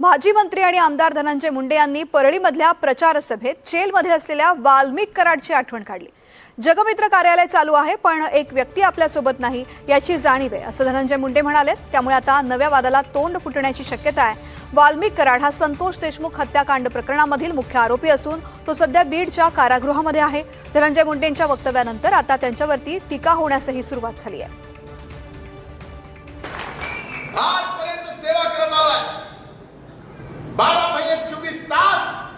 माजी मंत्री आणि आमदार धनंजय मुंडे यांनी परळीमधल्या प्रचार सभेत जेलमध्ये असलेल्या वाल्मिक कराडची आठवण काढली. जगमित्र कार्यालय चालू आहे पण एक व्यक्ती आपल्यासोबत नाही याची जाणीव आहे असं धनंजय मुंडे म्हणाले. त्यामुळे आता नव्या वादाला तोंड फुटण्याची शक्यता आहे. वाल्मिक कराड हा संतोष देशमुख हत्याकांड प्रकरणामधील मुख्य आरोपी असून तो सध्या बीडच्या कारागृहामध्ये आहे. धनंजय मुंडेंच्या वक्तव्यानंतर आता त्यांच्यावरती टीका होण्यासही सुरुवात झाली आहे.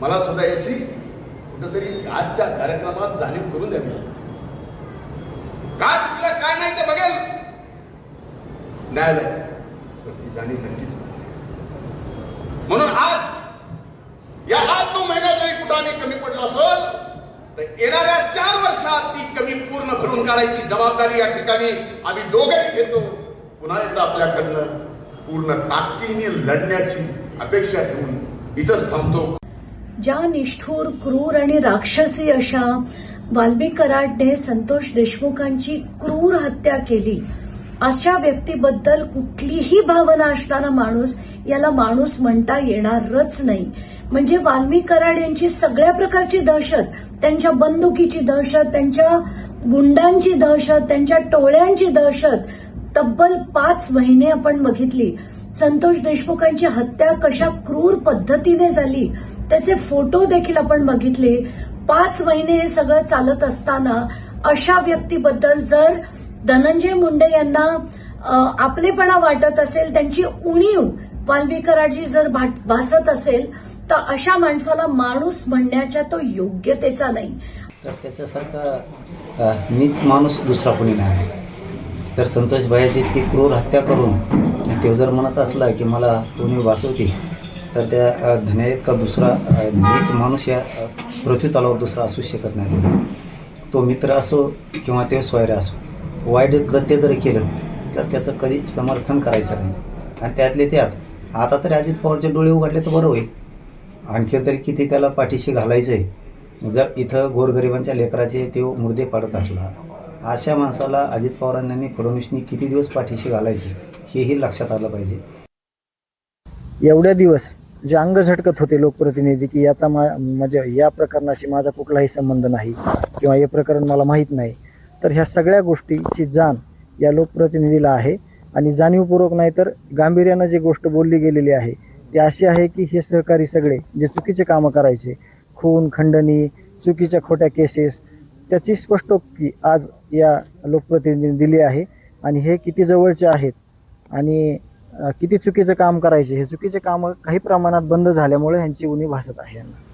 मला सुद्धा याची कुठंतरी आजच्या कार्यक्रमात जाणीव करून द्यावी लागते. काय चुकलं काय नाही ते बघेल. न्यायालय. तर ती जाणीव नक्कीच म्हणून आज या आठ नऊ महिन्यात जरी कुठाने कमी पडला असेल तर येणाऱ्या चार वर्षात ती कमी पूर्ण भरून काढायची जबाबदारी या ठिकाणी आम्ही दोघेही घेतो. पुन्हा एकदा आपल्याकडनं पूर्ण ताकदीने लढण्याची अपेक्षा ठेवून इथंच थांबतो. ज्या निष्ठूर क्रूर आणि राक्षसी अशा वाल्मी कराडने संतोष देशमुखांची क्रूर हत्या केली अशा व्यक्तीबद्दल कुठलीही भावना असणारा माणूस याला माणूस म्हणता येणारच नाही. म्हणजे वाल्मी कराड यांची सगळ्या प्रकारची दहशत त्यांच्या बंदुकीची दहशत त्यांच्या गुंडांची दहशत त्यांच्या टोळ्यांची दहशत तब्बल पाच महिने आपण बघितली. संतोष देशमुखांची हत्या कशा क्रूर पद्धतीने झाली त्याचे फोटो देखील आपण बघितले. पाच महिने हे सगळं चालत असताना अशा व्यक्तीबद्दल जर धनंजय मुंडे यांना आपलेपणा वाटत असेल त्यांची उणीव वाल्मिकराजी जर भासत असेल तर अशा माणसाला माणूस म्हणण्याच्या तो योग्यतेचा नाही. तर त्याच्यासारखा नीच माणूस दुसरा कोणी नाही. तर संतोष भाईची इतकी क्रूर हत्या करून तो जर म्हणत असला की मला कोणी वाचवते तर त्या अ, धन्या इतका दुसरा हेच नीच माणूस या पृथ्वी तलावर दुसरा असू शकत नाही. तो मित्र असो किंवा ते स्वैर असो वाईट कृत्य जर केलं तर त्याचं कधी समर्थन करायचं नाही. आणि त्यातले त्यात आता तरी अजित पवारचे डोळे उघडले तर बरं होईल. आणखी तरी किती त्याला पाठीशी घालायचं आहे जर इथं गोरगरिबांच्या लेकराचे ते मुर्दे पाडत असला अशा माणसाला अजित पवारांनी फडणवीसनी किती दिवस पाठीशी घालायचे हेही लक्षात आलं पाहिजे. एवढ्या दिवस जे अंग झटकत होते लोकप्रतिनिधी की याचा मा म्हणजे या प्रकरणाशी माझा कुठलाही संबंध नाही किंवा हे प्रकरण मला माहीत नाही. तर ह्या सगळ्या गोष्टीची जाण या लोकप्रतिनिधीला आहे आणि जाणीवपूर्वक नाही तर गांभीर्यानं जी गोष्ट बोलली गेलेली आहे ती अशी आहे की हे सहकारी सगळे जे चुकीचे कामं करायचे खून खंडणी चुकीच्या खोट्या केसेस त्याची स्पष्टोक्ती आज या लोकप्रतिनिधींनी दिली आहे आणि हे किती जवळचे आहेत आणि किती चुकीचं काम करायचे? हे चुकीचे कामं काही प्रमाणात बंद झाल्यामुळे ह्यांची उणी भासत आहे यांना.